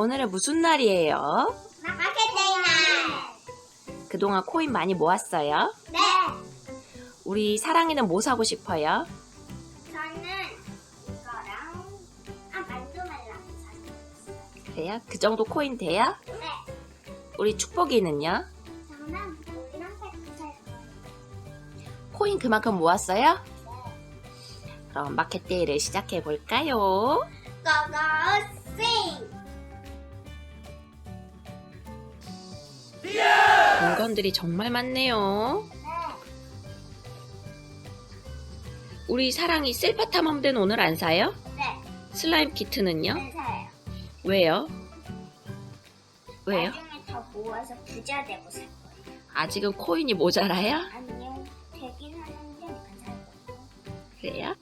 오늘은 무슨 날이에요? 마케팅 날. 그동안 코인 많이 모았어요? 네. 우리 사랑이는 뭐 사고 싶어요? 저는 이거랑 아 만두 말랑 샀어요. 그래요? 그 정도 코인 돼요? 네. 우리 축복이는요? 저는 이런 팩트 살 거예요. 코인 그만큼 모았어요? 네. 그럼 마켓데이를 시작해 볼까요? 고고 싱. 물건들이 정말 많네요. 네. 우리 사랑이 셀파 탐험대는 오늘 안 사요? 네. 슬라임 키트는요? 안 사요. 왜요? 왜요? 나중에 더 모아서 부자 되고 살 거예요. 아직은 코인이 모자라요? 아니요. 되긴 하는데 안살 거예요. 그래요?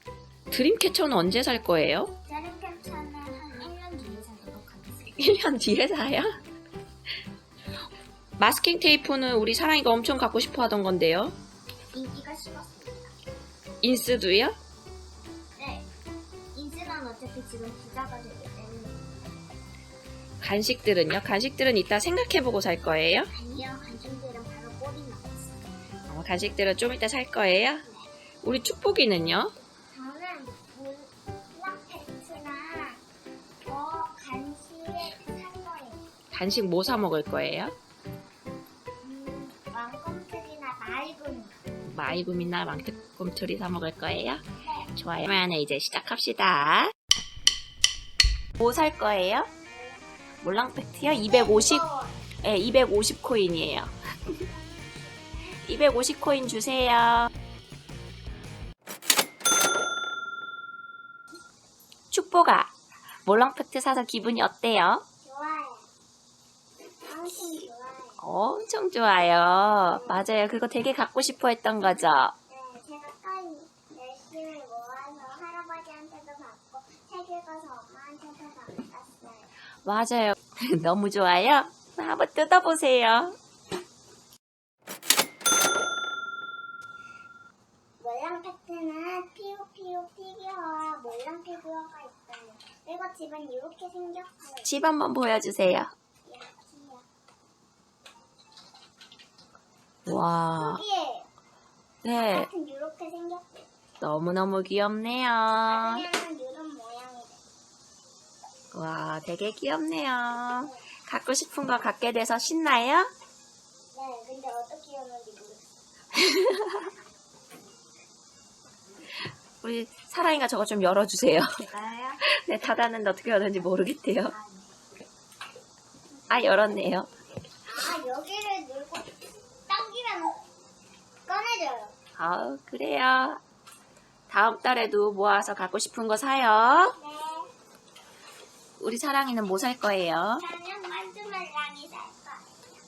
드림캐쳐는 언제 살 거예요? 다른 캡처는 한 1년 뒤에 사도록 하겠습니다. 1년 뒤에 사요? 마스킹 테이프는 우리 사랑이가 엄청 갖고 싶어 하던 건데요. 인기가 식었습니다. 인스도요? 네. 인스는 어차피 지금 부자가 되기 때문에 간식들은요? 간식들은 이따 생각해보고 살 거예요? 아니요. 간식들은 바로 꼬리 나왔어요. 어, 간식들은 좀 이따 살 거예요? 우리 축복이는요? 저는 뭐 간식 살 거예요. 간식 뭐 사 먹을 거예요? 마이구미나 망태꿈틀이 사 먹을 거예요? 네. 좋아요. 그러면 이제 시작합시다. 뭐 살 거예요? 몰랑팩트요? 250, 네, 250 코인이에요. 250 코인 주세요. 축복아, 몰랑팩트 사서 기분이 어때요? 좋아요. 엄청 좋아요. 맞아요. 그거 되게 갖고 싶어 했던 거죠? 네, 제가 또 열심히 모아서 할아버지한테도 받고 책 읽어서 엄마한테도 받았어요. 맞아요. 너무 좋아요. 한번 뜯어보세요. 몰랑 팩트는 피우피우 피규어와 몰랑 피규어가 있어요. 그리고 집은 이렇게 생겼어요. 집 한번 보여주세요. 와, 여기에 네. 같은 이렇게 생겼어요. 너무너무 귀엽네요. 이런 모양이. 와, 되게 귀엽네요. 갖고 싶은 거 갖게 돼서 신나요? 네, 근데 어떻게 오는지 모르겠어요. 우리 사랑이가 저거 좀 열어주세요. 네, 닫았는데 어떻게 열었는지 모르겠대요. 아, 네. 아, 열었네요. 아, 여기를 누르고 당기면 아, 그래요. 다음 달에도 모아서 갖고 싶은 거 사요. 네. 우리 사랑이는 뭐 살 거예요? 저는 만두 말랑이 살 거예요.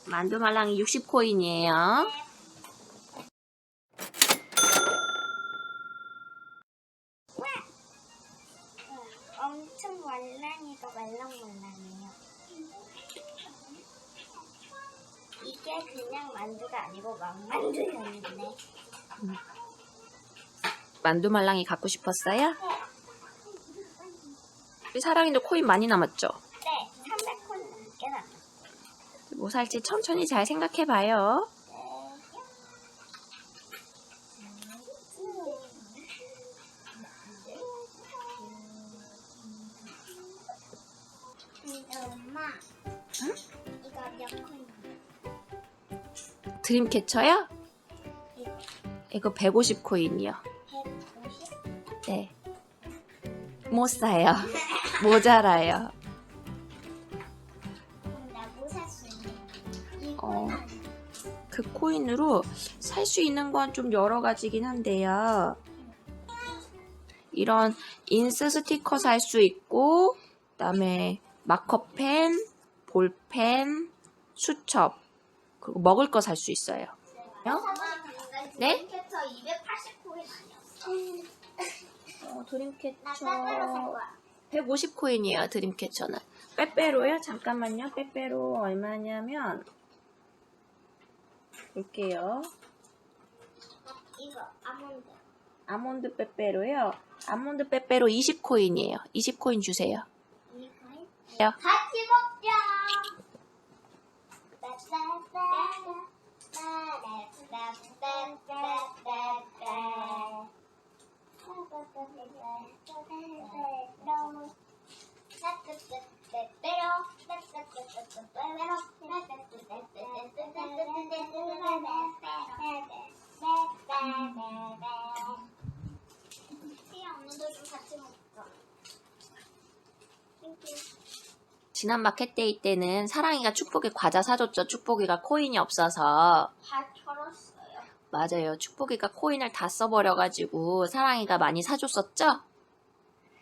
만두 말랑이 60코인이에요. 네. 엄청 말랑이가 말랑말랑해요. 이게 그냥 만두가 아니고 왕만두였네. 만두 말랑이 갖고 싶었어요? 우리 사랑이도 코인 많이 남았죠? 네, 300콘 넘게 남았어요. 뭐 살지 천천히 잘 생각해봐요. 근데 엄마, 응? 이거 몇 콘이야? 드림캐쳐요? 이거 150 코인이요. 150? 네. 못 사요. 모자라요. 그럼 나뭐 살수 있는? 어. 그 코인으로 살 수 있는 건 좀 여러 가지긴 한데요. 이런 인스 스티커 살 수 있고, 그 다음에 마커펜, 볼펜, 수첩, 그리고 먹을 거 살 수 있어요. 네? 캡처 280코인 아니었어? 어, 나 드림캐쳐 빼빼로 살 거야. 150코인이에요. 드림캐쳐는. 빼빼로요? 잠깐만요. 빼빼로 얼마냐면 볼게요. 이거 아몬드. 아몬드 빼빼로요. 아몬드 빼빼로 20코인이에요. 20코인 주세요. 이거요? 요. 같이 먹자. 지난 마켓데이 때는 사랑이가 축복이 과자 사줬죠. 축복이가 코인이 없어서. 다 털었어요. 맞아요. 축복이가 코인을 다 써버려가지고 사랑이가 많이 사줬었죠?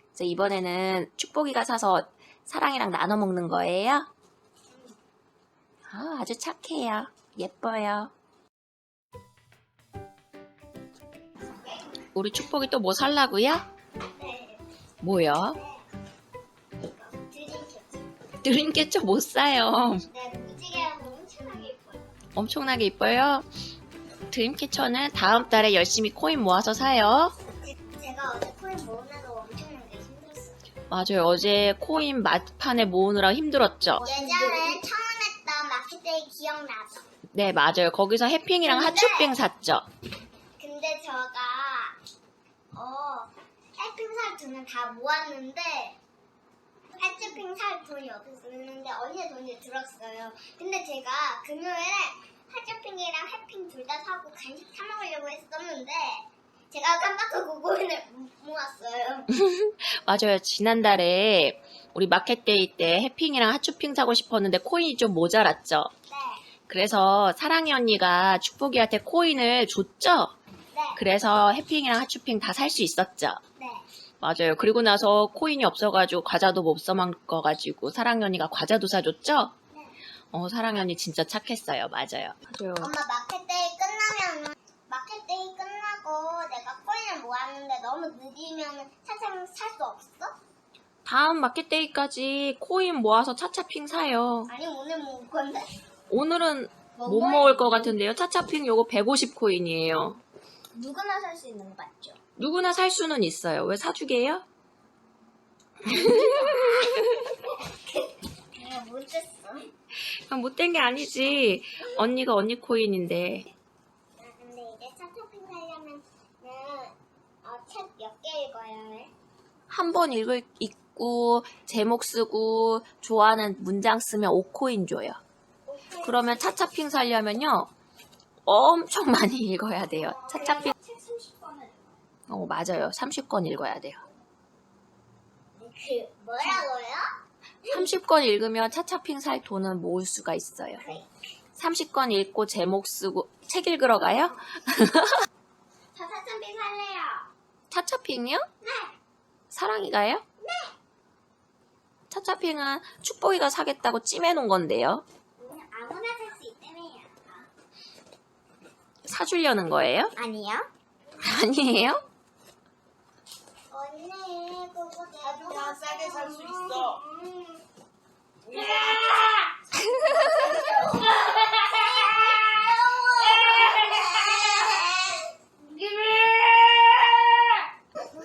그래서 이번에는 축복이가 사서 사랑이랑 나눠 먹는 거예요? 아, 아주 착해요. 예뻐요. 우리 축복이 또 뭐 살라고요? 네. 뭐요? 드림캐쳐 못 사요. 네, 엄청나게 예뻐요. 드림캐쳐는 다음 달에 열심히 코인 모아서 사요. 제- 제가 어제 코인 모으느라 엄청나게 힘들었어요. 맞아요. 어제 코인 막판에 모으느라 힘들었죠. 예전에 처음 했던 마켓데이 기억나죠? 네, 맞아요. 거기서 해핑이랑 근데- 하츄핑 샀죠. 근데 제가 어 해핑 살 돈을 다 모았는데 해핑 살 돈이 없었는데 언니 돈이 들었어요. 근데 제가 금요일에 해핑이랑 해핑 둘 다 사고 간식 사 먹으려고 했었는데 제가 깜빡하고 코인을 못 모았어요. 맞아요. 지난달에 우리 마켓데이 때 해핑이랑 하츄핑 사고 싶었는데 코인이 좀 모자랐죠. 네, 그래서 사랑이 언니가 축복이한테 코인을 줬죠. 네, 그래서 해핑이랑 하츄핑 다 살 수 있었죠. 네. 맞아요. 그리고 나서 코인이 없어가지고 과자도 못 써먹어가지고 사랑이 언니가 과자도 사줬죠. 네. 어, 사랑이 언니 진짜 착했어요. 맞아요. 맞아요. 엄마 마켓데이 끝나면 마켓데이 끝나고 내가 코인을 모았는데 너무 늦으면 차차 살수 없어? 다음 마켓데이까지 코인 모아서 차차핑 사요. 아니 오늘 모을 건데 오늘은 뭐못 먹을 것 같은데요. 차차핑 요거 150코인이에요. 누구나 살 수 있는 거 맞죠? 누구나 살 수는 있어요. 왜 사주게요? 내가 못했어. 아, 못된 게 아니지. 언니가 언니 코인인데. 아, 근데 이제 차차핑 살려면 어, 책몇 개 읽어야 해? 한 번 읽을, 읽고, 제목 쓰고, 좋아하는 문장 쓰면 5코인 줘요. 그러면 차차핑 살려면요. 엄청 많이 읽어야 돼요. 차차핑. 책 30권을 어, 맞아요. 30권 읽어야 돼요. 그 뭐라고요? 30권 읽으면 차차핑 살 돈은 모을 수가 있어요. 30권 읽고 제목 쓰고 책 읽으러 가요? 저 차차핑 살래요. 차차핑이요? 네. 사랑이가요? 네. 차차핑은 축복이가 사겠다고 찜해놓은 건데요. 아무나 살 수 있다며요. 사주려는 거예요? 아니요. 아니에요? 언니 그거 내가 야, 싸게 살 수 있어. 음.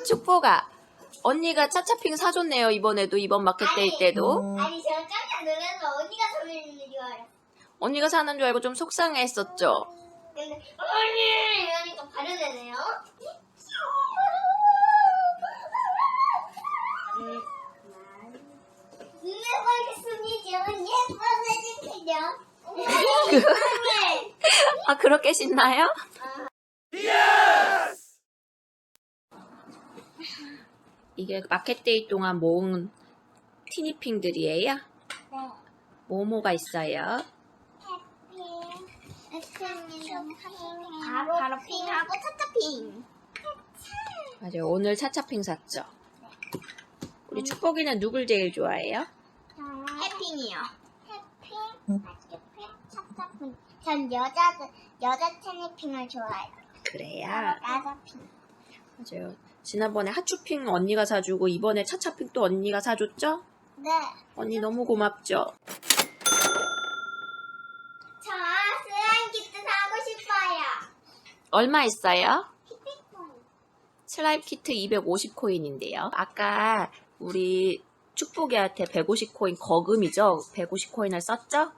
축복아, 언니가 차차핑 사줬네요. 이번에도 이번 마켓 데이 아니. 때도. 아니 제가 깜짝 놀라서 언니가 전해주는 줄 알았어. 언니가 사는 줄 알고 좀 속상해했었죠. 근데 언니 이러니까 바로 되네요. 이해하겠습니다. 예뻐해주세요. 언니. 아 그렇게 신나요? 이게 마켓데이 동안 모은 티니핑들이에요? 네. 뭐뭐가 있어요? 바로 바로 핑하고 차차핑. 맞아요. 오늘 차차핑 샀죠. 우리 축복이는 누굴 제일 좋아해요? 해핑이요. 해핑, 차차핑. 전 여자들 여자 테니핑을 좋아해요. 그래요. 여자핑. 맞아요. 지난번에 하츄핑 언니가 사주고 이번에 차차핑 또 언니가 사줬죠? 네. 언니 너무 고맙죠? 저 슬라임 키트 사고 싶어요. 얼마 있어요? 슬라임 키트 250코인인데요. 아까 우리 축복이한테 150코인 거금이죠? 150코인을 썼죠?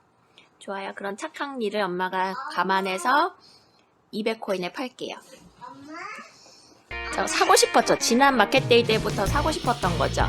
좋아요. 그런 착한 일을 엄마가 감안해서 200코인에 팔게요. 엄마 저 사고 싶었죠. 지난 마켓데이 때부터 사고 싶었던 거죠.